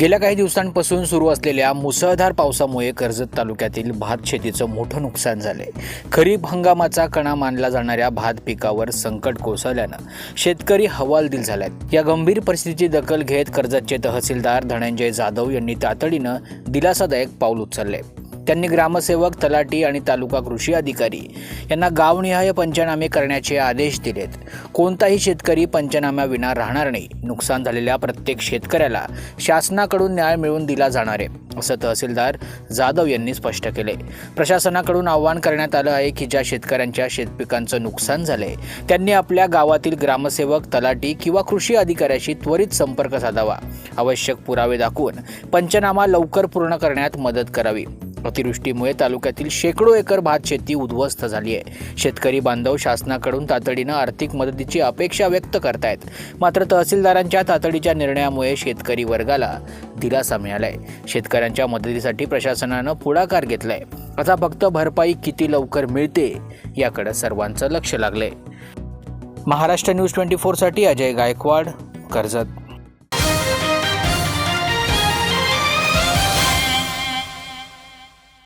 गेल्या काही दिवसांपासून सुरू असलेल्या मुसळधार पावसामुळे कर्जत तालुक्यातील भात शेतीचं मोठं नुकसान झालंय. खरीप हंगामाचा कणा मानला जाणाऱ्या भात पिकावर संकट कोसळल्यानं शेतकरी हवालदिल झाल्यात या गंभीर परिस्थितीची दखल घेत कर्जतचे तहसीलदार धनंजय जाधव यांनी तातडीनं दिलासादायक पाऊल उचलले त्यांनी ग्रामसेवक तलाटी आणि तालुका कृषी अधिकारी यांना गावनिहाय पंचनामे करण्याचे आदेश दिलेत. कोणताही शेतकरी पंचनाम्याविना राहणार नाही. नुकसान झालेल्या प्रत्येक शेतकऱ्याला शासनाकडून न्याय मिळवून दिला जाणार आहे असं तहसीलदार जाधव यांनी स्पष्ट केले. प्रशासनाकडून आवाहन करण्यात आलं आहे की ज्या शेतकऱ्यांच्या शेतपिकांचं नुकसान झालंय त्यांनी आपल्या गावातील ग्रामसेवक तलाटी किंवा कृषी अधिकाऱ्याशी त्वरित संपर्क साधावा. आवश्यक पुरावे दाखवून पंचनामा लवकर पूर्ण करण्यात मदत करावी. अतिवृष्टीमुळे तालुक्यातील शेकडो एकर भात शेती उद्ध्वस्त झाली आहे. शेतकरी बांधव शासनाकडून तातडीनं आर्थिक मदतीची अपेक्षा व्यक्त करतायत. मात्र तहसीलदारांच्या तातडीच्या निर्णयामुळे शेतकरी वर्गाला दिलासा मिळालाय. शेतकऱ्यांच्या मदतीसाठी प्रशासनानं पुढाकार घेतलाय. आता फक्त भरपाई किती लवकर मिळते याकडे सर्वांचं लक्ष लागलंय. महाराष्ट्र न्यूज ट्वेंटी फोरसाठी अजय गायकवाड कर्जत.